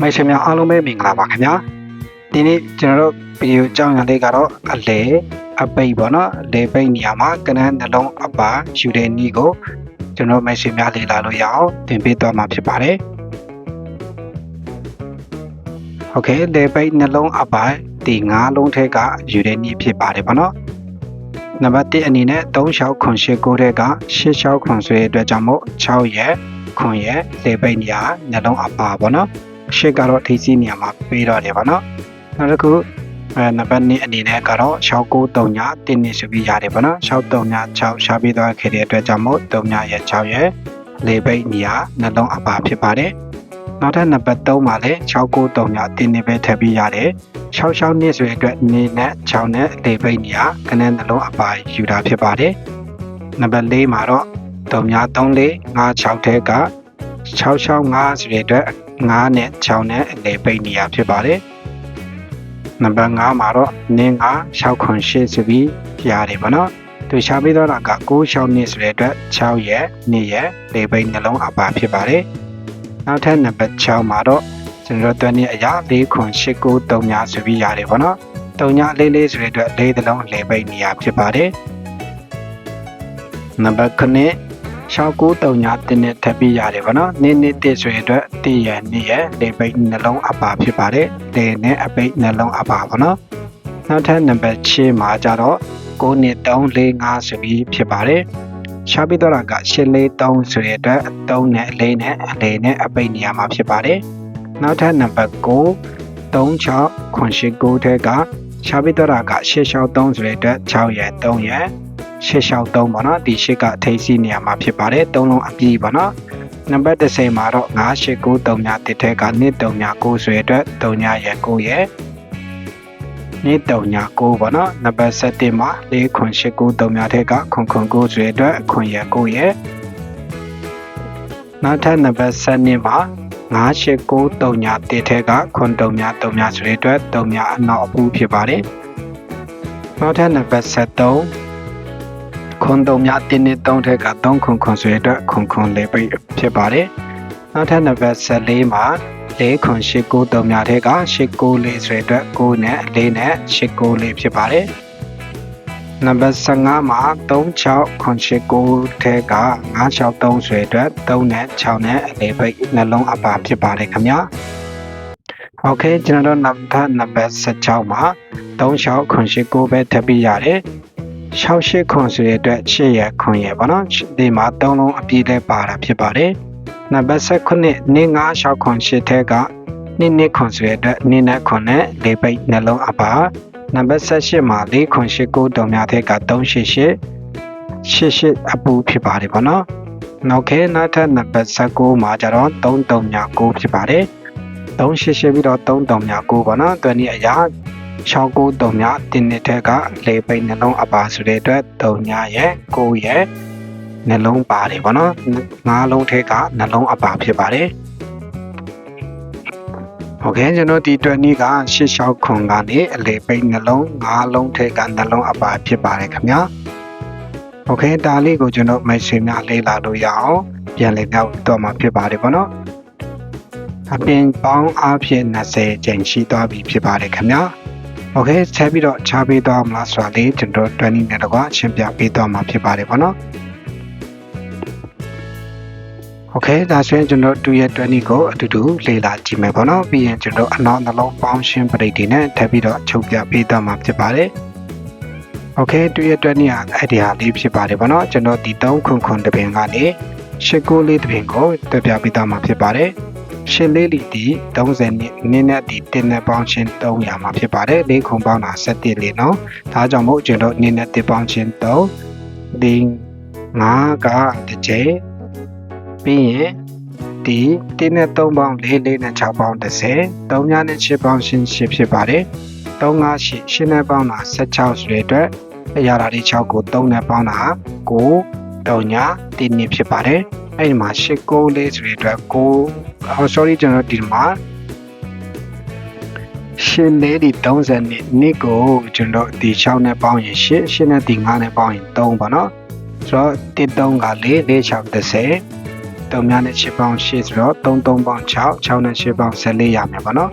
မိတ်ဆွေများအားလုံးပဲမင်္ဂလာပါခင်ဗျာဒီနေ့ကျွန်တော်တို့ဗီဒီယိုအကြောင်းအရာလေးကတော့အလေအပိတ်ပေါ့နော်အလေပိတ်နေရာမှာကနန်းနှလုံးအပါယူတဲ့နည်းကိုကျွန်တော်မိတ်ဆွေများလေ့လာလို့ရအောင်သင်ပေးသွားမှာဖြစ်ပါတယ်โอเคလေပိတ်နှလုံးအပါဒီ၅လုံးထက်ကယူတဲ့နည်းဖြစ်ပါတယ်ပေါ့နော်နံပါတ်1အနေနဲ့36ခွန်8 9တဲ့က86ခွန်ဆွဲအတွက်ကြောင့်မို့6ရက်ခွန်ရက်လေပိတ်နေရာနှလုံးအပါပေါ့နော် ရှစ်ကတော့ထိစီနေရာမှာပေးတော့တယ်ဗောနော်နောက်တစ်ခုအဲနံပါတ်2အနေနဲ့ကတော့6939တင်းနေဆိုပြီးရတယ်ဗောနော်6336ရှားပြီးသွားခဲ့တဲ့အတွက်ကြောင့်မို့3ရဲ့6ရဲ့လေပိတ်နေရာနှလုံးအပါဖြစ်ပါတယ်နောက်ထပ်နံပါတ်3မှာလည်း6939တင်းနေပဲထပ်ပြီးရတယ်66နှစ်ဆိုတဲ့အတွက်နေနဲ့6နဲ့လေပိတ်နေရာခဏနှလုံးအပါယူတာဖြစ်ပါတယ်နံပါတ်4မှာတော့334 56ထဲက665ဆိုတဲ့အတွက် 9နဲ့6နဲ့အလေပိတ်နေရဖြစ်ပါတယ်။နံပါတ်5မှာတော့နင်းက6ခွန်8ဆိုပြီးရတယ်ဗောနော်။သူရှားပေးတော့တာက9 6နှစ်ဆိုတဲ့အတွက်6ရဲ့2ရဲ့လေပိတ်နှလုံးအပါဖြစ်ပါတယ်။နောက်ထပ်နံပါတ်6မှာတော့ကျွန်တော်တို့တွန်းနေအရာ4ခွန်8 9 3ညဆိုပြီးရတယ်ဗောနော်။3ညလေးလေးဆိုတဲ့အတွက်၄သလုံးလေပိတ်နေရဖြစ်ပါတယ်။နံပါတ်9 6939တင်းနဲ့ထပ်ပြီးရတယ်ဗောနော်နေ့နေ့တစ်ဆိုရင်အတွက်တည့်ရနေ့ရလေပိတ်နှလုံးအပါဖြစ်ပါတယ်လေနဲ့အပိတ်နှလုံးအပါဗောနော်နောက်ထပ်နံပါတ်6မှာကြတော့9နှစ်345ဆိုပြီးဖြစ်ပါတယ်ရှားပြီးတော့က843ဆိုတဲ့အတွက်3နဲ့4နဲ့အလေနဲ့အပိတ်နေရာမှာဖြစ်ပါတယ်နောက်ထပ်နံပါတ်9 36ခွန်ရှိ9ထဲကရှားပြီးတော့က863ဆိုတဲ့အတွက်6ရဲ့3ရဲ့ 663ပေါ့နော်ဒီ8ကအထိပ်စီးနေရာမှာဖြစ်ပါတယ်၃လုံးအပြည့်ပေါ့နော်နံပါတ်30မှာတော့9893ညတစ်ထဲက139ဆိုရတဲ့အတွက်3ညရဲ့9ရဲ့139ပေါ့နော်နံပါတ်7မှာ49893ညထဲက999ဆိုရတဲ့အတွက်ခွန်ရဲ့9ရဲ့နောက်ထပ်နံပါတ်7မှာ9893ညတစ်ထဲက939ည3ညဆိုရတဲ့အတွက်3ညအနောက်အပူဖြစ်ပါတယ်နောက်ထပ်နံပါတ်73 ခွန်တုံများတင်းနဲ့3ထက်က3ခွန်ခွန်ဆိုရတဲ့ခွန်ခွန်လေးပိတ်ဖြစ်ပါတယ်။နောက်ထပ်နံပါတ်14မှာ4ခွန်8 9တုံများထက်က8 9လေးဆိုရတဲ့9နဲ့4နဲ့8 9လေးဖြစ်ပါတယ်။နံပါတ်15မှာ36ခွန်8 9ထက်က963ဆိုရတဲ့3နဲ့6နဲ့အလေးပိတ်နှလုံးအပါဖြစ်ပါတယ်ခင်ဗျာ။ Okay ကျွန်တော်တို့နံပါတ်နံပါတ်16မှာ36ခွန်8 9ပဲထပ်ပြီးရတယ်။ 68ခွန်ဆိုတဲ့အတွက်8ရခွန်ရပါနော်ဒီမှာ3လုံးအပြည့်လဲပါတာဖြစ်ပါတယ်နံပါတ်19နင်း9ခွန်8ထဲကနင်းနစ်ခွန်ဆိုတဲ့အတွက်နင်းနဲ့ခွန်နဲ့၄ပိတ်နှလုံးအပါနံပါတ်18မှာ4ခွန်8 9တုံများထဲက388 88အပူဖြစ်ပါတယ်ပေါ့နော်နောက်ခဲနောက်ထပ်နံပါတ်19မှာကျတော့3တုံများ9ဖြစ်ပါတယ်388ပြီးတော့3တုံများ9ပေါ့နော်တွင်ဒီအရာ 693ညတင်းနှစ်ထက်ကလေပိတ်နှလုံးအပါဆိုတဲ့အတွက်3ညရဲ့9ရဲ့နှလုံးပါတယ်ဗောနော်9လုံးထက်ကနှလုံးအပါဖြစ်ပါတယ်ဟုတ်ကဲ့ကျွန်တော်ဒီတွက်နေ့က86ခွန်ကနေအလေပိတ်နှလုံး9လုံးထက်ကနှလုံးအပါဖြစ်ပါတယ်ခင်ဗျာဟုတ်ကဲ့ဒါလေးကိုကျွန်တော်မက်ဆေ့များလေးလာလို့ရအောင်ပြန်လည်ပြောက်တော့မှာဖြစ်ပါတယ်ဗောနော်အပြင်ပေါင်းအဖြစ်20ကျန်ရှိသွားပြီဖြစ်ပါတယ်ခင်ဗျာ โอเคဆက်ပြီးတော့ချပေးသွားမလားဆိုတာလေးကျွန်တော်20နဲ့တကွာရှင်းပြပေးသွားမှာဖြစ်ပါတယ်ပေါ့နော်โอเคဒါဆိုရင်ကျွန်တော်2ရက်20ကိုအတူတူလေ့လာကြည့်မယ်ပေါ့နော်ပြီးရင်ကျွန်တော်အနောက်နှလုံးပေါင်းရှင်းပရိတ်တွေနဲ့ထပ်ပြီးတော့ချုပ်ပြပေးသွားမှာဖြစ်ပါတယ်โอเค2ရက်20ကအဲ့ဒီဟာလေးဖြစ်ပါတယ်ပေါ့နော်ကျွန်တော်ဒီ3ခွန်ခွန်တပင်ကနေရှစ်ကိုလေးတပင်ကိုတက်ပြပေးသွားမှာဖြစ်ပါတယ် ရှင်လေးလီဒီ30နှစ်နင်းနဲ့ဒီတင်းနဲ့ပေါင်းချင်း300မှာဖြစ်ပါတယ်လေးခုံပေါင်းတာ7လေးနော်ဒါကြောင့်မို့ကျွန်တော်နင်းနဲ့တစ်ပေါင်းချင်း3ဒီ9ကတစ်ချိန်ပြီးရင်ဒီတင်းနဲ့3ပေါင်း4လေးနဲ့6ပေါင်း30 3ညနဲ့6ပေါင်းရှင်8ဖြစ်ပါတယ်3 5 8 8နဲ့ပေါင်းတာ16ဆိုတဲ့အတွက်အရာဓာတ်လေး6ကို3နဲ့ပေါင်းတာ9 3ည3နှစ်ဖြစ်ပါတယ်အဲ့ဒီမှာ8 9လေးဆိုတဲ့အတွက်9 ဟော sorry ကျွန်တော်ဒီမှာရှင်လေးဒီ30နှစ်နှစ်ကိုကျွန်တော်ဒီ6နဲ့ပေါင်းရင်8 8နဲ့ဒီ9နဲ့ပေါင်းရင်3ပေါ့နော်ဆိုတော့13က4 4 6 30 3များနဲ့6ပေါင်း8ဆိုတော့3 3ပေါင်း6 6နဲ့6ပေါင်း14ရမယ်ပေါ့နော်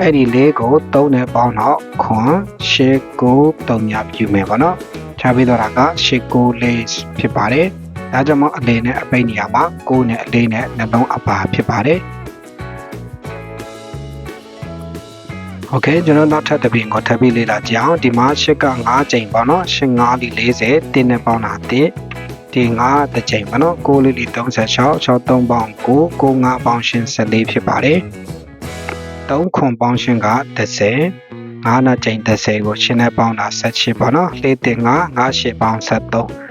အဲ့ဒီ၄ကို3နဲ့ပေါင်းတော့ခွန်6 9 3များပြူမယ်ပေါ့နော်ခြားပြီးတော့တာက6 9 4ဖြစ်ပါတယ် ဒါကြောင့်မို့အလေးနဲ့အပိတ်နေရာမှာ9နဲ့အလေးနဲ့နှလုံးအပါဖြစ်ပါတယ်โอเคကျွန်တော်နောက်ထပ်တစ်ပြင်ကိုထပ်ပြီးလေ့လာကြအောင်ဒီမှာ8က9ချိန်ပေါ့နော်8 9လီ40တင်းနဲ့ပေါင်းတာ1ဒီ9တစ်ချိန်ပေါ့နော်6လီလီ36 6 3ပေါင်း9 9 5ပေါင်းရှင်14ဖြစ်ပါတယ်3ခွန်ပေါင်းရှင်က30 9နှစ်ချိန်30ကိုရှင်းနဲ့ပေါင်းတာ18ပေါ့နော်4တင်9 9 8ပေါင်း73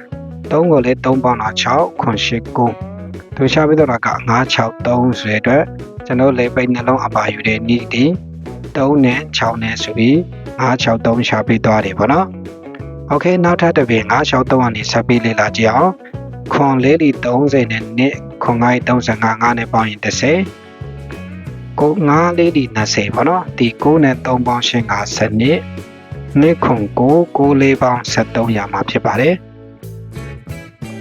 3ကိုလည်း3ပေါင်းတာ6ခွန်8 9သူချပြီးတော့က9 6 3ဆိုတဲ့အတွက်ကျွန်တော်လေပိတ်နှလုံးအပါယူတဲ့ဤဒီ3နဲ့6နဲ့ဆိုပြီး963ရှာပြီးသွားတယ်ပေါ့နော်။ Okay နောက်ထပ်တစ်ပြင်963ကနေဆက်ပြီးလေ့လာကြည့်အောင်။ခွန်လေးလီ30နဲ့နှစ်ခွန်9 35 9နဲ့ပေါင်းရင်30ကို9လေးလီ20ပေါ့နော်။ဒီ9နဲ့3ပေါင်းရှင်းက7နှစ်နှစ်ခွန်9 9လေးပေါင်း73ရမှာဖြစ်ပါတယ်။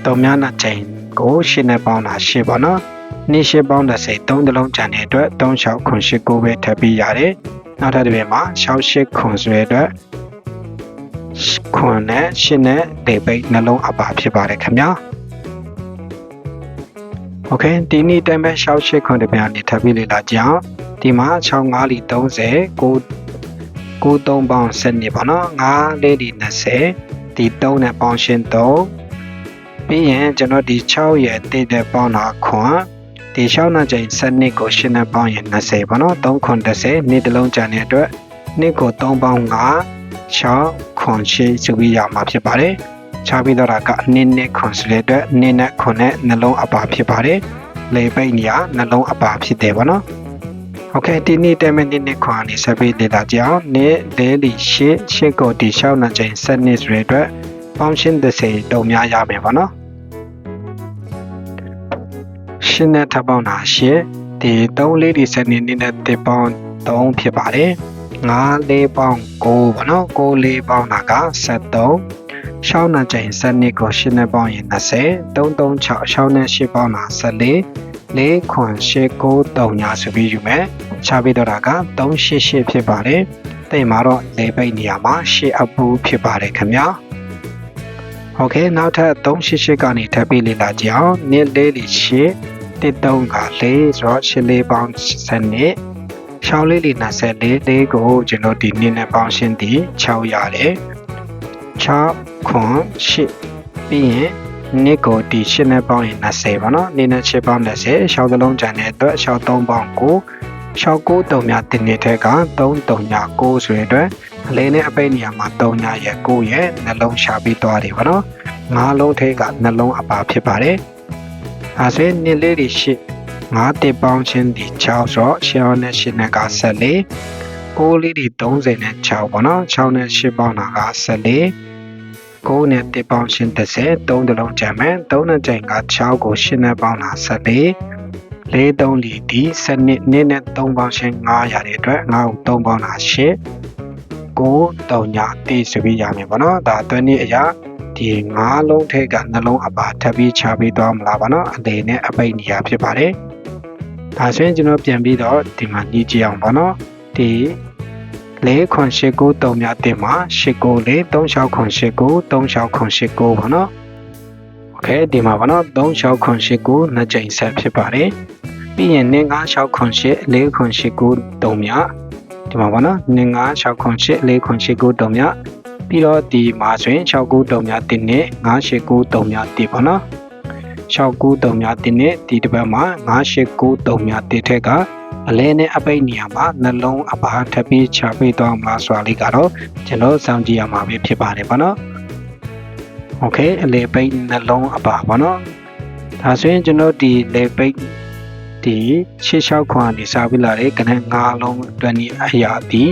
တုံများနာချိန်ကိုရှင်းနဲ့ပေါင်းတာရှင်းပေါ့နော်။နေ့ရှင်းပေါင်း30 3တလုံးကျန်တဲ့အတွက်36ခွန်8 9ပဲထပ်ပြီးရတယ်။နောက်ထပ်တစ်ပြင်မှာ68ခွန်ဆွဲအတွက်ခွန်နဲ့ရှင်းနဲ့ဒေပိတ်နှလုံးအပါဖြစ်ပါတယ်ခင်ဗျာโอเคဒီနေ့တိုင်းပဲ68ခွန်တပြန်နေထပ်ပြီးလေ့လာကြအောင်ဒီမှာ65လီ30 9 93ပေါင်း7နေပါနော်9လေးဒီ20ဒီ3နဲ့ပေါင်းရှင်း3 ပြီးရင်ကျွန်တော်ဒီ6ရဲ့တည်တဲ့ပေါင်းတာခွန်ဒီ6နှစ်ချိန်7နှစ်ကို8နှစ်ပေါင်းရင်20ပေါ့နော်3ခွန်30နှစ်တစ်လုံးကျန်တဲ့အတွက်နှစ်ကို3ပေါင်း5 6ခွန်8ဆိုပြီးရမှာဖြစ်ပါတယ်ချပြီးတော့ကနှစ်နှစ်ခွန်ဆိုတဲ့အတွက်နှစ်နဲ့ခွန်နဲ့နှလုံးအပါဖြစ်ပါတယ်လေပိတ်နေရနှလုံးအပါဖြစ်တယ်ပေါ့နော်โอเคဒီနေ့တဲမနေ့နေ့ခွန်အနေဆက်ပြီးလေ့လာကြအောင်နေ့လေးလီရှစ်ရှစ်ကိုဒီ6နှစ်ချိန်7နှစ်ဆိုတဲ့အတွက်ပေါင်းရှင်း30တုံများရမယ်ပေါ့နော် ရှင်းနဲ့ထပ်ပေါင်းတာရှင်းဒီ3လေးဒီစနေနေ့နဲ့တစ်ပေါင်း3ဖြစ်ပါတယ်9လေးပေါင်း9ပေါ့နော်9လေးပေါင်းတာက73ရှောင်းနဲ့ချိန်စနစ်ကိုရှင်းနဲ့ပေါင်းရင်20 336ရှောင်းနဲ့8ပေါင်းတာ14 4ခွန်8 9 3ညာဆိုပြီးယူမယ်။ခြားပြီးတော့တာက388ဖြစ်ပါတယ်။တဲ့မှာတော့လေပိတ်နေရာမှာ8အပူဖြစ်ပါတယ်ခင်ဗျာ။ Okay နောက်ထပ်388ကနေထပ်ပြီးလေ့လာကြအောင်။နင်းလေးလေး8 တစ်တုံးက4ဆိုတော့ရှစ်လေးပေါင်း7နှစ်ရှောင်းလေးလေး24လေးကိုကျွန်တော်ဒီနေ့နဲ့ပေါင်းရှင်းသည်6ရတယ်6ခွန်8ပြီးရင်နှစ်ကိုဒီ8နဲ့ပေါင်းရင်20ပါနော်နေ့နဲ့8ပေါင်း20ရှောင်းသလုံးကျန်တဲ့အတွက်ရှောင်း3ပေါင်း9ရှောင်း9တုံများတင်နေထဲက3တုံများ9ဆိုရတဲ့အလေးနဲ့အပိတ်နေရာမှာ3ညာရဲ့9ရဲ့နှလုံးရှာပြီးသွားတယ်ပါနော်၅လုံးထဲကနှလုံးအပါဖြစ်ပါတယ် ဒါဆိုရင်နှစ်လေးတွေရှိငါးတစ်ပေါင်းချင်းဒီ6ဆိုတော့ရှောင်းနဲ့8နဲ့က14 6လေးတွေ30နဲ့6ပေါ့နော်6နဲ့8ပေါင်းတာက14 9နဲ့တစ်ပေါင်းချင်း30 3တလုံးကြံမယ်3နဲ့ကြိမ်က6ကို8နဲ့ပေါင်းတာ14 4 3လီဒီစနစ်နစ်နဲ့3ပေါင်းချင်း9ရတဲ့အတွက်9ကို3ပေါင်းတာ8 9 3ညာတိဆိုပြီးရမယ်ပေါ့နော်ဒါအတွင်းနည်းအရာ ဒီငါးလုံးထဲကနှလုံးအပါထပ်ပြီးချပြီးသွားမလားပါနော်အလေနဲ့အပိတ်နေရဖြစ်ပါတယ်ဒါဆိုရင်ကျွန်တော်ပြန်ပြီးတော့ဒီမှာညှိကြည့်အောင်ပါနော်ဒီလေးခွန်ရှိကို3များတင်မှာရှိကိုလေး36ခွန်ရှိကို36ခွန်ရှိကိုပါနော်โอเคဒီမှာပါနော်36ခွန်ရှိကိုနှစ်ကြိမ်ဆက်ဖြစ်ပါတယ်ပြီးရင်နင်း96ခွန်ရှိ4ခွန်ရှိကို3များဒီမှာပါနော်နင်း96ခွန်ရှိ4ခွန်ရှိကို3များ ပြီးတော့ဒီမှာဆိုရင်693များတင်နဲ့989များတင်ပါနော်693များတင်နဲ့ဒီတစ်ပတ်မှာ989များတင်ထက်ကအလဲနဲ့အပိတ်နေရာမှာနှလုံးအပါထပ်ပြီးချပေးသွားမလားဆိုတာလေးကတော့ကျွန်တော်စောင့်ကြည့်ရမှာပဲဖြစ်ပါတယ်ပေါ့နော်โอเคအလဲပိတ်နှလုံးအပါပေါ့နော်ဒါဆိုရင်ကျွန်တော်ဒီလေပိတ်ဒီရှေ့လျှောက်ခွန်နေစားပြီးလာတဲ့ကနန်း၅လုံးအတွက်နေအရာဒီ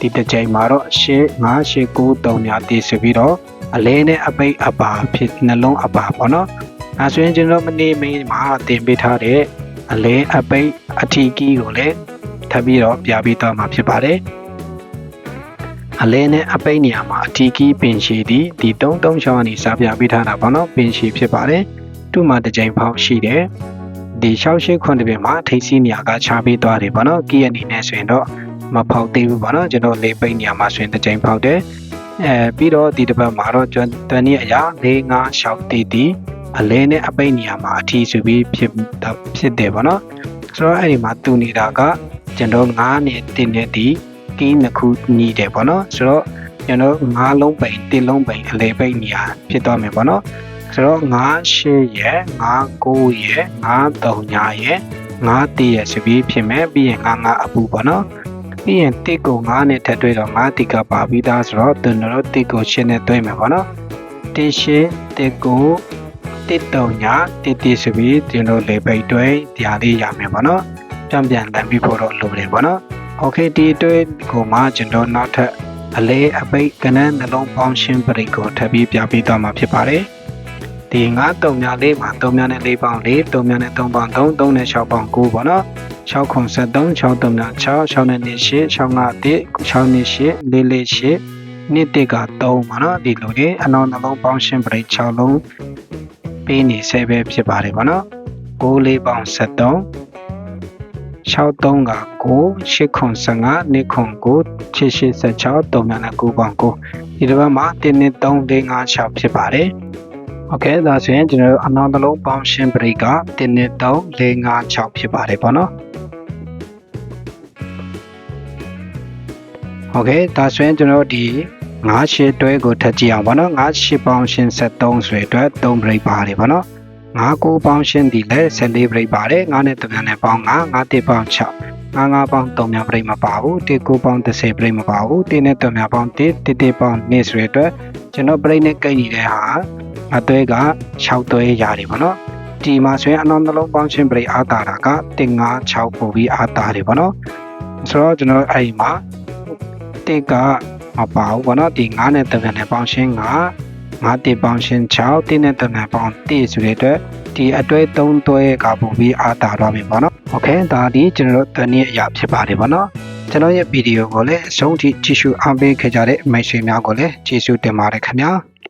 ဒီတစ်ချိန်မှာတော့ရှေ့9 8 9 3များတည်ဆိုပြီးတော့အလဲနဲ့အပိတ်အပါဖြစ်နှလုံးအပါပေါ့နော်အဲဆိုရင်ကျွန်တော်မနေမင်းမှာတင်ပေးထားတဲ့အလဲအပိတ်အထီကီးကိုလည်းထပ်ပြီးတော့ပြပေးသွားမှာဖြစ်ပါတယ်အလဲနဲ့အပိတ်နေရာမှာအထီကီးပင်ရှည်ဒီဒီ336ကနေစပြပေးထားတာပေါ့နော်ပင်ရှည်ဖြစ်ပါတယ်သူ့မှာတစ်ကြိမ်ဖောက်ရှိတယ်ဒီ6ရှိခွန်တပင်မှာထိပ်စီးနေရာကခြားပေးသွားတယ်ဗောနော်ကီးအနေနဲ့ဆိုရင်တော့ မဖောက်သေးဘူးဗောနော်ကျွန်တော်လေးပိတ်နေရာမှာဆိုရင်တစ်ကြိမ်ဖောက်တယ်အဲပြီးတော့ဒီတစ်ပတ်မှာတော့ကျွန်တော်တနည်းအရာ၄၅6တီတီအလဲနဲ့အပိတ်နေရာမှာအထီးဆိုပြီးဖြစ်ဖြစ်တယ်ဗောနော်ဆိုတော့အဲ့ဒီမှာတူနေတာကကျွန်တော်9နဲ့1နဲ့ဒီကီးနှစ်ခုညီတယ်ဗောနော်ဆိုတော့ကျွန်တော်9လုံးပိန်1လုံးပိန်အလဲပိတ်နေရာဖြစ်သွားမယ်ဗောနော်ဆိုတော့9 8ရဲ့9 9ရဲ့9 3ညာရဲ့9တရဲ့ဆိုပြီးဖြစ်မယ်ပြီးရင်9 9အပူဗောနော် ပြီးရင်တစ်ကို9နဲ့ထပ်တွဲတော့9တိကပါပြီးသားဆိုတော့ကျွန်တော်တို့တစ်ကိုရှင်းနဲ့တွဲမယ်ဗောနော်တစ်ရှင်းတစ်ကိုတစ်တုံညာတစ်တစ်ဆိုပြီးကျွန်တော်လေပိတ်တွဲတရားလေးရမယ်ဗောနော်ပြန်ပြန်တန်ပြီးဖို့တော့လိုတယ်ဗောနော်โอเคဒီတွဲကိုမှကျွန်တော်နောက်ထပ်အလဲအပိတ်ကနန်းနှလုံးပေါင်းရှင်းပရိတ်ကိုထပ်ပြီးပြပေးသွားမှာဖြစ်ပါတယ်ဒီ9တုံညာလေးမှာ3များနဲ့4ပေါင်း4 3များနဲ့3ပေါင်း3 3နဲ့6ပေါင်း9ပေါ့နော် 6ခွန်73 6တုံညာ6 6နဲ့8 6 5 1 6နဲ့8 4 4 8နှစ်တစ်က3ပေါ့နော်ဒီလိုလေးအနောက်နှလုံးပေါင်းရှင်းပရိတ်6လုံးပေးနေဆဲပဲဖြစ်ပါတယ်ပေါ့နော်6 4ပေါင်း73 63က9 8ခွန်15နှစ်ခွန်9 886 3နဲ့9ပေါင်း9ဒီတစ်ပတ်မှာ1နှစ်3 4 5 6ဖြစ်ပါတယ် โอเคဒါဆိုရင်ကျွန်တော်တို့အနောက်တစ်လုံးပေါင်းရှင်းပရိတ်က1နှစ်3 4 5 6ဖြစ်ပါတယ်ပေါ့နော်โอเคဒါဆိုရင်ကျွန်တော်တို့ဒီ9ရှစ်တွဲကိုထပ်ကြည့်အောင်ပေါ့နော်9ရှစ်ပေါင်းရှင်း73ဆိုရအတွက်3ပရိတ်ပါတယ်ပေါ့နော်9ကိုပေါင်းရှင်းဒီလဲ14ပရိတ်ပါတယ်9နဲ့3နဲ့ပေါင်း9 9တစ်ပေါင်း6 9 9ပေါင်း3များပရိတ်မပါဘူး1 9ပေါင်း30ပရိတ်မပါဘူး1နဲ့3များပေါင်း1 1 1ပေါင်း2ဆိုရအတွက်ကျွန်တော်ပရိတ်နဲ့ကိတ်နေတဲ့ဟာ အသွဲက6သွဲရတယ်ပေါ့နော်ဒီမှာဆိုရင်အနောက်နှလုံးပေါင်းရှင်းပရိတ်အားတာတာက1 5 6ပို့ပြီးအားတာတယ်ပေါ့နော်ဆိုတော့ကျွန်တော်အဲ့ဒီမှာ1ကမပါဘူးပေါ့နော်ဒီ9နဲ့3နဲ့ပေါင်းရှင်း9 9တိပေါင်းရှင်း6တိနဲ့တနံပေါင်း1ဆိုတဲ့အတွက်ဒီအတွဲ3တွဲကပုံပြီးအားတာတော့ပြီပေါ့နော်။ Okay ဒါဒီကျွန်တော်တို့တနည်းအရာဖြစ်ပါတယ်ပေါ့နော်။ကျွန်တော်ရဲ့ဗီဒီယိုကိုလည်းအဆုံးထိကြည့်ရှုအားပေးခဲ့ကြတဲ့မိတ်ဆွေများကိုလည်းကျေးဇူးတင်ပါတယ်ခင်ဗျာ။